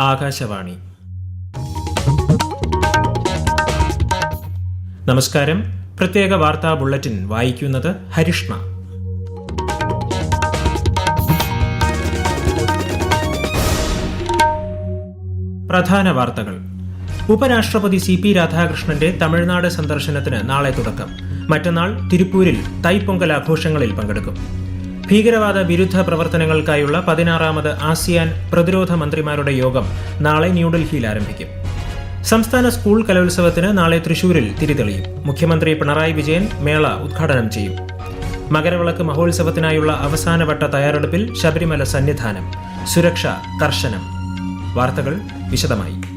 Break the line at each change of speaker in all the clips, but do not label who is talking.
ആകാശവാണി. നമസ്കാരം. പ്രത്യേക വാർത്താ ബുള്ളറ്റിൻ വായിക്കുന്നത് ഹരിഷ്ണ. പ്രധാന വാർത്തകൾ. ഉപരാഷ്ട്രപതി സി പി രാധാകൃഷ്ണന്റെ തമിഴ്നാട് സന്ദർശനത്തിന് നാളെ തുടക്കം. മറ്റന്നാൾ തിരുപ്പൂരിൽ തൈപ്പൊങ്കൽ ആഘോഷങ്ങളിൽ പങ്കെടുക്കും. ഭീകരവാദ വിരുദ്ധ പ്രവർത്തനങ്ങൾക്കായുള്ള പതിനാറാമത് ആസിയാൻ പ്രതിരോധ മന്ത്രിമാരുടെ യോഗം നാളെ ന്യൂഡൽഹിയിൽ ആരംഭിക്കും. സംസ്ഥാന സ്കൂൾ കലോത്സവത്തിന് നാളെ തൃശൂരിൽ തിരിതെളിയും. മുഖ്യമന്ത്രി പിണറായി വിജയൻ മേള ഉദ്ഘാടനം ചെയ്യും. മകരവിളക്ക് മഹോത്സവത്തിനായുള്ള അവസാനവട്ട തയ്യാറെടുപ്പിൽ ശബരിമല സന്നിധാനം. സുരക്ഷ കർശനം. വാർത്തകൾ വിശദമായി.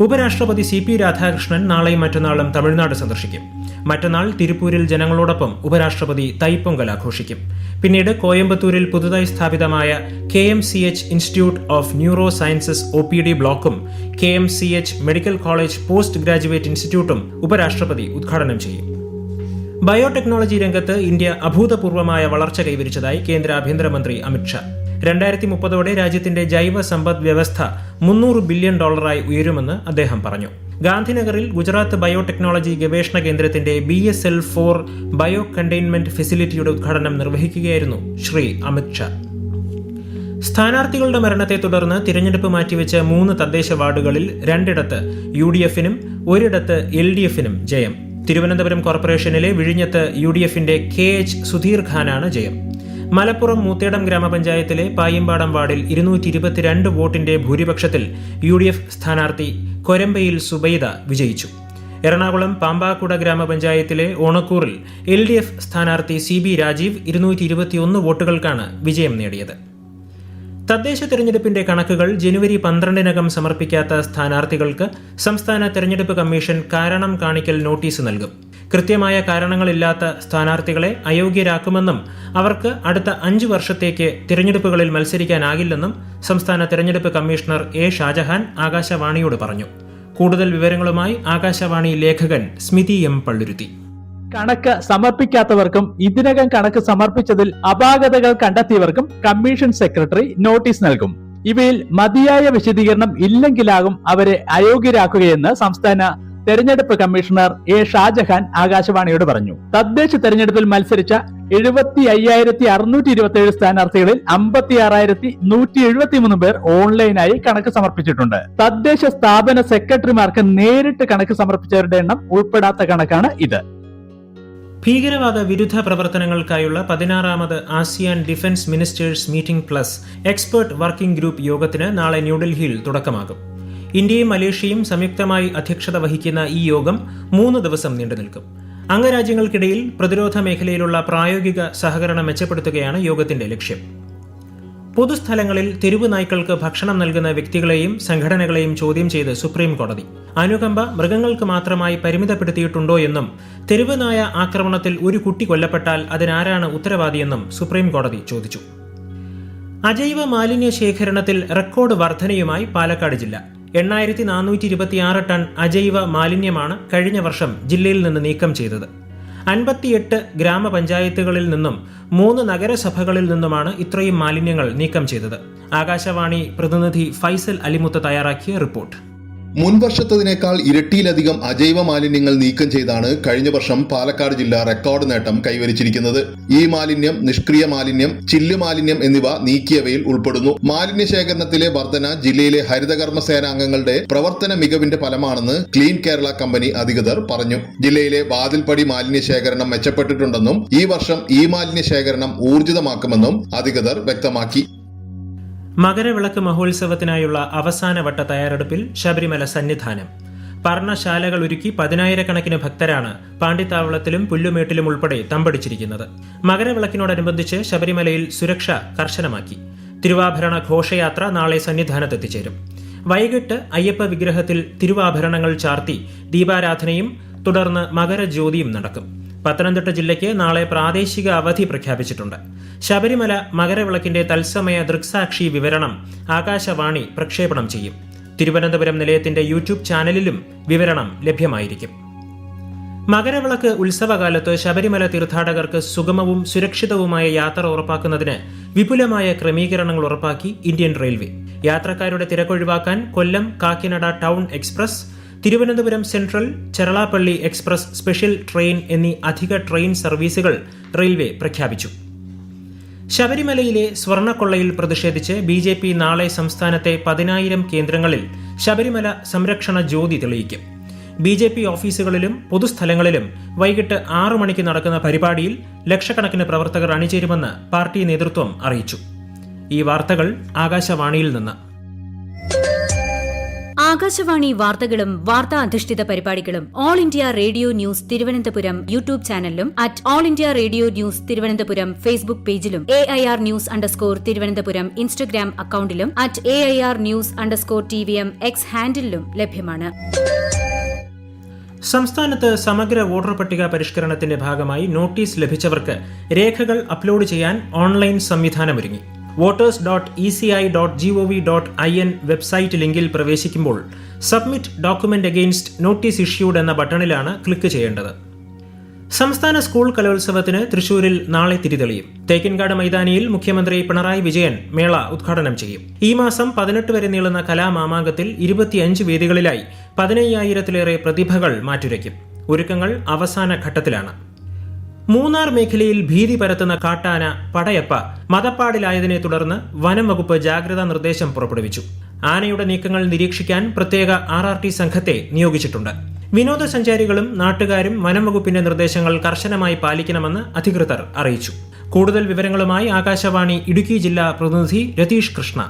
ഉപരാഷ്ട്രപതി സി പി രാധാകൃഷ്ണൻ നാളെയും മറ്റന്നാളും തമിഴ്നാട് സന്ദർശിക്കും. മറ്റന്നാൾ തിരുപ്പൂരിൽ ജനങ്ങളോടൊപ്പം ഉപരാഷ്ട്രപതി തൈപ്പൊങ്കൽ ആഘോഷിക്കും. പിന്നീട് കോയമ്പത്തൂരിൽ പുതുതായി സ്ഥാപിതമായ K M C H institute of neurosciences O P D ബ്ലോക്കും K M C H medical college post graduate ഇൻസ്റ്റിറ്റ്യൂട്ടും ഉപരാഷ്ട്രപതി ഉദ്ഘാടനം ചെയ്യും. ബയോടെക്നോളജി രംഗത്ത് ഇന്ത്യ അഭൂതപൂർവമായ വളർച്ച കൈവരിച്ചതായി കേന്ദ്ര ആഭ്യന്തരമന്ത്രി അമിത്ഷാ രണ്ടായിരത്തി മുപ്പതോടെ രാജ്യത്തിന്റെ ജൈവ സമ്പദ് വ്യവസ്ഥ മുന്നൂറ് ബില്യൺ ഡോളറായി ഉയരുമെന്ന് അദ്ദേഹം പറഞ്ഞു. ഗാന്ധിനഗറിൽ ഗുജറാത്ത് ബയോടെക്നോളജി ഗവേഷണ കേന്ദ്രത്തിന്റെ B S L four biocontainment ഫെസിലിറ്റിയുടെ ഉദ്ഘാടനം നിർവഹിക്കുകയായിരുന്നു ശ്രീ അമിത് ഷാ. സ്ഥാനാർത്ഥികളുടെ മരണത്തെ തുടർന്ന് തിരഞ്ഞെടുപ്പ് മാറ്റിവെച്ച മൂന്ന് തദ്ദേശ വാർഡുകളിൽ രണ്ടിടത്ത് യു ഡി എഫിനും ഒരിടത്ത് എൽ ഡി എഫിനും ജയം. തിരുവനന്തപുരം കോർപ്പറേഷനിലെ വിഴിഞ്ഞത്ത് യു ഡി എഫിന്റെ കെ എച്ച് സുധീർ ഖാനാണ് ജയം. മലപ്പുറം മൂത്തേടം ഗ്രാമപഞ്ചായത്തിലെ പായിമ്പാടം വാർഡിൽ ഇരുന്നൂറ്റി ഇരുപത്തിരണ്ട് വോട്ടിന്റെ ഭൂരിപക്ഷത്തിൽ യു ഡി എഫ് സ്ഥാനാർത്ഥി കൊരമ്പയിൽ സുബൈദ വിജയിച്ചു. എറണാകുളം പാമ്പാക്കുട ഗ്രാമപഞ്ചായത്തിലെ ഓണക്കൂറിൽ എൽ ഡി എഫ് സ്ഥാനാർത്ഥി സി ബി രാജീവ് ഇരുന്നൂറ്റി ഇരുപത്തിയൊന്ന് വോട്ടുകൾക്കാണ് വിജയം നേടിയത്. തദ്ദേശ തെരഞ്ഞെടുപ്പിന്റെ കണക്കുകൾ ജനുവരി പന്ത്രണ്ടിനകം സമർപ്പിക്കാത്ത സ്ഥാനാർത്ഥികൾക്ക് സംസ്ഥാന തെരഞ്ഞെടുപ്പ് കമ്മീഷൻ കാരണം കാണിക്കൽ നോട്ടീസ് നൽകും. കൃത്യമായ കാരണങ്ങളില്ലാത്ത സ്ഥാനാർത്ഥികളെ അയോഗ്യരാക്കുമെന്നും അവർക്ക് അടുത്ത അഞ്ച് വർഷത്തേക്ക് തിരഞ്ഞെടുപ്പുകളിൽ മത്സരിക്കാനാകില്ലെന്നും സംസ്ഥാന തിരഞ്ഞെടുപ്പ് കമ്മീഷണർ എ ഷാജഹാൻ ആകാശവാണിയോട് പറഞ്ഞു. കൂടുതൽ വിവരങ്ങളുമായി ആകാശവാണി ലേഖകൻ സ്മിതി എം പള്ളുരുത്തി.
കണക്ക് സമർപ്പിക്കാത്തവർക്കും ഇതിനകം കണക്ക് സമർപ്പിച്ചതിൽ അപാകതകൾ കണ്ടെത്തിയവർക്കും കമ്മീഷൻ സെക്രട്ടറി നോട്ടീസ് നൽകും. ഇവയിൽ മതിയായ വിശദീകരണം ഇല്ലെങ്കിലാകും അവരെ അയോഗ്യരാക്കുകയെന്ന് സംസ്ഥാന തെരഞ്ഞെടുപ്പ് കമ്മീഷണർ എ ഷാജഹാൻ ആകാശവാണിയോട് പറഞ്ഞു. തദ്ദേശ തെരഞ്ഞെടുപ്പിൽ മത്സരിച്ച എഴുപത്തി അയ്യായിരത്തി അറുന്നൂറ്റി ഇരുപത്തി ഏഴ് സ്ഥാനാർത്ഥികളിൽ അമ്പത്തി ആറായിരത്തി നൂറ്റി എഴുപത്തി മൂന്ന് പേർ ഓൺലൈനായി കണക്ക് സമർപ്പിച്ചിട്ടുണ്ട്. തദ്ദേശ സ്ഥാപന സെക്രട്ടറിമാർക്ക് നേരിട്ട് കണക്ക് സമർപ്പിച്ചവരുടെ എണ്ണം ഉൾപ്പെടാത്ത കണക്കാണ് ഇത്.
ഭീകരവാദ വിരുദ്ധ പ്രവർത്തനങ്ങൾക്കായുള്ള പതിനാറാമത് ASEAN defence ministers meeting plus expert working group യോഗത്തിന് നാളെ ന്യൂഡൽഹിയിൽ തുടക്കമാകും. ഇന്ത്യയും മലേഷ്യയും സംയുക്തമായി അധ്യക്ഷത വഹിക്കുന്ന ഈ യോഗം മൂന്ന് ദിവസം നീണ്ടു നിൽക്കും. അംഗരാജ്യങ്ങൾക്കിടയിൽ പ്രതിരോധ മേഖലയിലുള്ള പ്രായോഗിക സഹകരണം മെച്ചപ്പെടുത്തുകയാണ് യോഗത്തിന്റെ ലക്ഷ്യം. പൊതുസ്ഥലങ്ങളിൽ തെരുവ് നായ്ക്കൾക്ക് ഭക്ഷണം നൽകുന്ന വ്യക്തികളെയും സംഘടനകളെയും ചോദ്യം ചെയ്ത് സുപ്രീം കോടതി. അനുകമ്പ മൃഗങ്ങൾക്ക് മാത്രമായി പരിമിതപ്പെടുത്തിയിട്ടുണ്ടോ എന്നും തെരുവ് നായ ആക്രമണത്തിൽ ഒരു കുട്ടി കൊല്ലപ്പെട്ടാൽ അതിനാരാണ് ഉത്തരവാദിയെന്നും സുപ്രീം കോടതി ചോദിച്ചു. അജൈവ മാലിന്യ ശേഖരണത്തിൽ റെക്കോർഡ് വർധനയുമായി പാലക്കാട് ജില്ല. എണ്ണായിരത്തി നാനൂറ്റി ഇരുപത്തിയാറ് ടൺ അജൈവ മാലിന്യമാണ് കഴിഞ്ഞ വർഷം ജില്ലയിൽ നിന്ന് നീക്കം ചെയ്തത്. അൻപത്തിയെട്ട് ഗ്രാമപഞ്ചായത്തുകളിൽ നിന്നും മൂന്ന് നഗരസഭകളിൽ നിന്നുമാണ് ഇത്രയും മാലിന്യങ്ങൾ നീക്കം ചെയ്തത്. ആകാശവാണി പ്രതിനിധി ഫൈസൽ അലിമുത്ത് തയ്യാറാക്കിയ റിപ്പോർട്ട്.
മുൻവർഷത്തതിനേക്കാൾ ഇരട്ടിയിലധികം അജൈവ മാലിന്യങ്ങൾ നീക്കം ചെയ്താണ് കഴിഞ്ഞ വർഷം പാലക്കാട് ജില്ല റെക്കോർഡ് നേട്ടം കൈവരിച്ചിരിക്കുന്നത്. ഈ മാലിന്യം നിഷ്ക്രിയ മാലിന്യം ചില്ലു മാലിന്യം എന്നിവ നീക്കിയവയിൽ ഉൾപ്പെടുന്നു. മാലിന്യ ശേഖരണത്തിലെ വർധന ജില്ലയിലെ ഹരിതകർമ്മ സേനാംഗങ്ങളുടെ പ്രവർത്തന മികവിന്റെ ഫലമാണെന്ന് ക്ലീൻ കേരള കമ്പനി അധികൃതർ പറഞ്ഞു. ജില്ലയിലെ വാതിൽപ്പടി മാലിന്യ ശേഖരണം മെച്ചപ്പെട്ടിട്ടുണ്ടെന്നും ഈ വർഷം ഈ മാലിന്യ ശേഖരണം ഊർജിതമാക്കുമെന്നും അധികൃതർ വ്യക്തമാക്കി.
മകരവിളക്ക് മഹോത്സവത്തിനായുള്ള അവസാനവട്ട തയ്യാറെടുപ്പിൽ ശബരിമല സന്നിധാനം. പർണശാലകൾ ഒരുക്കി പതിനായിരക്കണക്കിന് ഭക്തരാണ് പാണ്ടിത്താവളത്തിലും പുല്ലുമേട്ടിലും ഉൾപ്പെടെ തമ്പടിച്ചിരിക്കുന്നത്. മകരവിളക്കിനോടനുബന്ധിച്ച് ശബരിമലയിൽ സുരക്ഷ കർശനമാക്കി. തിരുവാഭരണ ഘോഷയാത്ര നാളെ സന്നിധാനത്തെത്തിച്ചേരും. വൈകിട്ട് അയ്യപ്പ വിഗ്രഹത്തിൽ തിരുവാഭരണങ്ങൾ ചാർത്തി ദീപാരാധനയും തുടർന്ന് മകരജ്യോതിയും നടക്കും. പത്തനംതിട്ട ജില്ലയ്ക്ക് നാളെ പ്രാദേശിക അവധി പ്രഖ്യാപിച്ചിട്ടുണ്ട്. ശബരിമല മകരവിളക്കിന്റെ തത്സമയ ദൃക്സാക്ഷി വിവരണം ആകാശവാണി പ്രക്ഷേപണം ചെയ്യും. തിരുവനന്തപുരം നിലയത്തിന്റെ യൂട്യൂബ് ചാനലിലും വിവരണം ലഭ്യമായിരിക്കും. മകരവിളക്ക് ഉത്സവകാലത്ത് ശബരിമല തീർത്ഥാടകർക്ക് സുഗമവും സുരക്ഷിതവുമായ യാത്ര ഉറപ്പാക്കുന്നതിന് വിപുലമായ ക്രമീകരണങ്ങൾ ഉറപ്പാക്കി ഇന്ത്യൻ റെയിൽവേ. യാത്രക്കാരുടെ തിരക്കൊഴിവാക്കാൻ Kollam Kakinada town express Thiruvananthapuram central Cherlapalli express special train എന്നീ അധിക ട്രെയിൻ സർവീസുകൾ റെയിൽവേ പ്രഖ്യാപിച്ചു. ശബരിമലയിലെ സ്വർണക്കൊള്ളയിൽ പ്രതിഷേധിച്ച് ബി ജെ പി നാളെ സംസ്ഥാനത്തെ പതിനായിരം കേന്ദ്രങ്ങളിൽ ശബരിമല സംരക്ഷണ ജ്യോതി തെളിയിക്കും. ബി ജെ പി ഓഫീസുകളിലും പൊതുസ്ഥലങ്ങളിലും വൈകിട്ട് ആറു മണിക്ക് നടക്കുന്ന പരിപാടിയിൽ ലക്ഷക്കണക്കിന് പ്രവർത്തകർ അണിചേരുമെന്ന് പാർട്ടി നേതൃത്വം അറിയിച്ചു. ഈ വാർത്തകൾ ആകാശവാണിയിൽ നിന്ന്.
ആകാശവാണി വാർത്തകളും വാർത്താ അധിഷ്ഠിത പരിപാടികളും All India Radio news Thiruvananthapuram YouTube ചാനലിലും at All India Radio news Thiruvananthapuram Facebook പേജിലും A I R news underscore Thiruvananthapuram Instagram അക്കൌണ്ടിലും at A I R news underscore T V M X ഹാൻഡിലും ലഭ്യമാണ്.
സംസ്ഥാനത്ത് സമഗ്ര വോട്ടർ പട്ടിക പരിഷ്കരണത്തിന്റെ ഭാഗമായി notice ലഭിച്ചവർക്ക് രേഖകൾ അപ്ലോഡ് ചെയ്യാൻ online സംവിധാനമൊരുങ്ങി. Voters dot E C I dot G O V dot I N website ലിങ്കിൽ പ്രവേശിക്കുമ്പോൾ submit document against notice issued എന്ന ബട്ടണിലാണ് ക്ലിക്ക് ചെയ്യേണ്ടത്. സംസ്ഥാന സ്കൂൾ കലോത്സവത്തിന് തൃശൂരിൽ നാളെ തിരിതെളിയും തേക്കിൻകാട് മൈതാനിയിൽ മുഖ്യമന്ത്രി പിണറായി വിജയൻ മേള ഉദ്ഘാടനം ചെയ്യും. ഈ മാസം പതിനെട്ട് വരെ നീളുന്ന കലാമാമാങ്കത്തിൽ ഇരുപത്തിയഞ്ച് വേദികളിലായി പതിനയ്യായിരത്തിലേറെ പ്രതിഭകൾ മാറ്റുരയ്ക്കും. ഒരുക്കങ്ങൾ അവസാന ഘട്ടത്തിലാണ്. മൂന്നാർ മേഖലയിൽ ഭീതി പരത്തുന്ന കാട്ടാന പടയപ്പ മതപ്പാടിലായതിനെ തുടർന്ന് വനം വകുപ്പ് ജാഗ്രതാ നിർദ്ദേശം പുറപ്പെടുവിച്ചു. ആനയുടെ നീക്കങ്ങൾ നിരീക്ഷിക്കാൻ പ്രത്യേക ആർ ആർ ടി സംഘത്തെ നിയോഗിച്ചിട്ടുണ്ട്. വിനോദസഞ്ചാരികളും നാട്ടുകാരും വനം വകുപ്പിന്റെ നിർദ്ദേശങ്ങൾ കർശനമായി പാലിക്കണമെന്ന് അധികൃതർ അറിയിച്ചു. കൂടുതൽ വിവരങ്ങളുമായി ആകാശവാണി ഇടുക്കി ജില്ലാ പ്രതിനിധി രതീഷ് കൃഷ്ണ.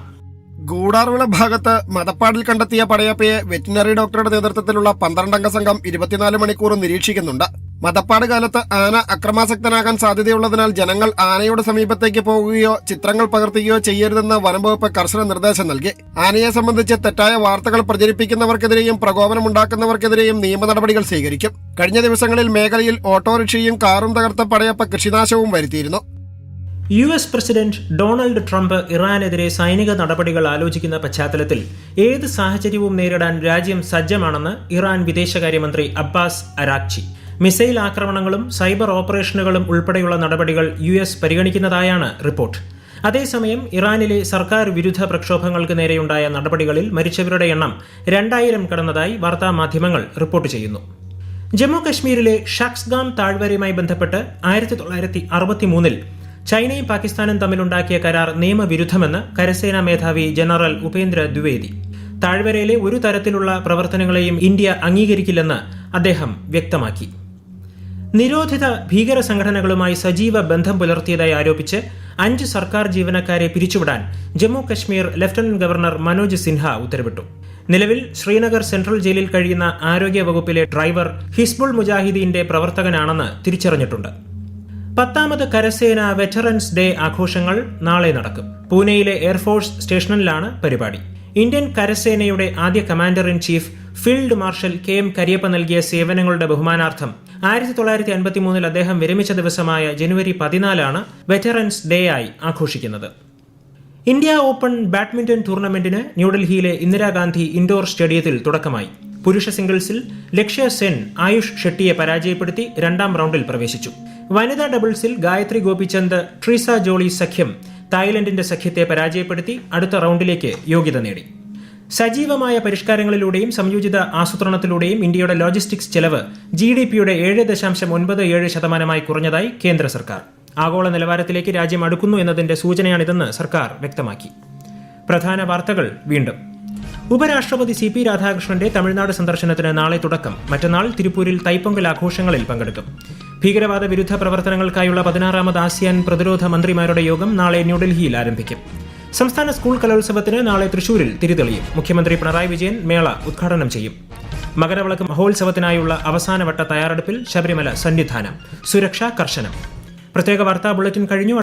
ഗൂഡാർവിള ഭാഗത്ത് മതപ്പാടിൽ കണ്ടെത്തിയ പടയപ്പയെ വെറ്റിനറി ഡോക്ടറുടെ നേതൃത്വത്തിലുള്ള പന്ത്രണ്ടംഗ സംഘം ഇരുപത്തിനാല് മണിക്കൂർ നിരീക്ഷിക്കുന്നുണ്ട്. മതപ്പാട് കാലത്ത് ആന അക്രമാസക്തനാകാൻ സാധ്യതയുള്ളതിനാൽ ജനങ്ങൾ ആനയുടെ സമീപത്തേക്ക് പോകുകയോ ചിത്രങ്ങൾ പകർത്തുകയോ ചെയ്യരുതെന്ന് വനംവകുപ്പ് കർശന നിർദ്ദേശം നൽകി. ആനയെ സംബന്ധിച്ച് തെറ്റായ വാർത്തകൾ പ്രചരിപ്പിക്കുന്നവർക്കെതിരെയും പ്രകോപനമുണ്ടാക്കുന്നവർക്കെതിരെയും നിയമ നടപടികൾ സ്വീകരിക്കും. കഴിഞ്ഞ ദിവസങ്ങളിൽ മേഖലയിൽ ഓട്ടോറിക്ഷയും കാറും തകർത്ത പടയപ്പ കൃഷിനാശവും വരുത്തിയിരുന്നു.
U S president Donald Trump ഇറാനെതിരെ സൈനിക നടപടികൾ ആലോചിക്കുന്ന പശ്ചാത്തലത്തിൽ ഏത് സാഹചര്യവും നേരിടാൻ രാജ്യം സജ്ജമാണെന്ന് ഇറാൻ വിദേശകാര്യമന്ത്രി അബ്ബാസ് അരാക്ചി മിസൈൽ ആക്രമണങ്ങളും സൈബർ ഓപ്പറേഷനുകളും ഉൾപ്പെടെയുള്ള നടപടികൾ യു എസ് പരിഗണിക്കുന്നതായാണ് റിപ്പോർട്ട്. അതേസമയം ഇറാനിലെ സർക്കാർ വിരുദ്ധ പ്രക്ഷോഭങ്ങൾക്ക് നേരെയുണ്ടായ നടപടികളിൽ മരിച്ചവരുടെ എണ്ണം രണ്ടായിരം കടന്നതായി വാർത്താ മാധ്യമങ്ങൾ റിപ്പോർട്ട് ചെയ്യുന്നു. ജമ്മു കശ്മീരിലെ ഷക്സ്ഗാം താഴ്വരയുമായി ബന്ധപ്പെട്ട് ആയിരത്തി തൊള്ളായിരത്തി അറുപത്തിമൂന്നിൽ ചൈനയും പാകിസ്ഥാനും തമ്മിലുണ്ടാക്കിയ കരാർ നിയമവിരുദ്ധമെന്ന് കരസേനാ മേധാവി ജനറൽ ഉപേന്ദ്ര ദ്വിവേദി. താഴ്വരയിലെ ഒരു തരത്തിലുള്ള പ്രവർത്തനങ്ങളെയും ഇന്ത്യ അംഗീകരിക്കില്ലെന്ന് അദ്ദേഹം വ്യക്തമാക്കി. നിരോധിത ഭീകര സംഘടനകളുമായി സജീവ ബന്ധം പുലർത്തിയതായി ആരോപിച്ച് അഞ്ച് സർക്കാർ ജീവനക്കാരെ പിരിച്ചുവിടാൻ ജമ്മു കശ്മീർ ലഫ്റ്റനന്റ് ഗവർണർ മനോജ് സിൻഹ ഉത്തരവിട്ടു. നിലവിൽ ശ്രീനഗർ സെൻട്രൽ ജയിലിൽ കഴിയുന്ന ആരോഗ്യ വകുപ്പിലെ ഡ്രൈവർ ഹിസ്ബുൾ മുജാഹിദീന്റെ പ്രവർത്തകനാണെന്ന് തിരിച്ചറിഞ്ഞിട്ടുണ്ട്. പത്താമത് കരസേന വെറ്ററൻസ് ഡേ ആഘോഷങ്ങൾ നാളെ നടക്കും. പൂനെയിലെ എയർഫോഴ്സ് സ്റ്റേഷനിലാണ് പരിപാടി. ഇന്ത്യൻ കരസേനയുടെ ആദ്യ commander in chief field marshal K M Cariappa നൽകിയ സേവനങ്ങളുടെ ബഹുമാനാർത്ഥം. ആയിരത്തി തൊള്ളായിരത്തി അൻപത്തി മൂന്നിൽ അദ്ദേഹം വിരമിച്ച ദിവസമായ ജനുവരി പതിനാലാണ് വെറ്ററൻസ് ഡേ ആയി ആഘോഷിക്കുന്നത്. ഇന്ത്യ ഓപ്പൺ ബാഡ്മിന്റൺ ടൂർണമെന്റിന് ന്യൂഡൽഹിയിലെ ഇന്ദിരാഗാന്ധി ഇൻഡോർ സ്റ്റേഡിയത്തിൽ തുടക്കമായി. പുരുഷ സിംഗിൾസിൽ ലക്ഷ്യ സെൻ ആയുഷ് ഷെട്ടിയെ പരാജയപ്പെടുത്തി രണ്ടാം റൗണ്ടിൽ പ്രവേശിച്ചു. വനിതാ ഡബിൾസിൽ ഗായത്രി ഗോപിചന്ദ് ട്രീസ ജോളി സഖ്യം തായ്ലൻഡിന്റെ സഖ്യത്തെ പരാജയപ്പെടുത്തി അടുത്ത റൗണ്ടിലേക്ക് യോഗ്യത നേടി. സജീവമായ പരിഷ്കാരങ്ങളിലൂടെയും സംയോജിത ആസൂത്രണത്തിലൂടെയും ഇന്ത്യയുടെ ലോജിസ്റ്റിക്സ് ചെലവ് ജി ഡി പിയുടെ ഏഴ് ദശാംശം ഒൻപത് ഏഴ് ശതമാനമായി കുറഞ്ഞതായി കേന്ദ്ര സർക്കാർ. ആഗോള നിലവാരത്തിലേക്ക് രാജ്യം അടുക്കുന്നു എന്നതിന്റെ സൂചനയാണിതെന്ന് സർക്കാർ വ്യക്തമാക്കി. പ്രധാന വാർത്തകൾ വീണ്ടും. ഉപരാഷ്ട്രപതി സി പി രാധാകൃഷ്ണന്റെ തമിഴ്നാട് സന്ദർശനത്തിന് നാളെ തുടക്കം. മറ്റന്നാൾ തിരുപ്പൂരിൽ തൈപ്പൊങ്കൽ ആഘോഷങ്ങളിൽ പങ്കെടുക്കും. ഭീകരവാദ വിരുദ്ധ പ്രവർത്തനങ്ങൾക്കായുള്ള പതിനാറാമത് ആസിയാൻ പ്രതിരോധ മന്ത്രിമാരുടെ യോഗം നാളെ ന്യൂഡൽഹിയിൽ ആരംഭിക്കും. സംസ്ഥാന സ്കൂൾ കലോത്സവത്തിന് നാളെ തൃശൂരിൽ തിരിതെളിയും. മുഖ്യമന്ത്രി പിണറായി വിജയൻ മേള ഉദ്ഘാടനം ചെയ്യും. മകരവിളക്ക് മഹോത്സവത്തിനായുള്ള അവസാനവട്ട തയ്യാറെടുപ്പിൽ ശബരിമല സന്നിധാനം. സുരക്ഷ കർശനം. പ്രത്യേക വാർത്താ ബുള്ളറ്റിൻ കഴിഞ്ഞു.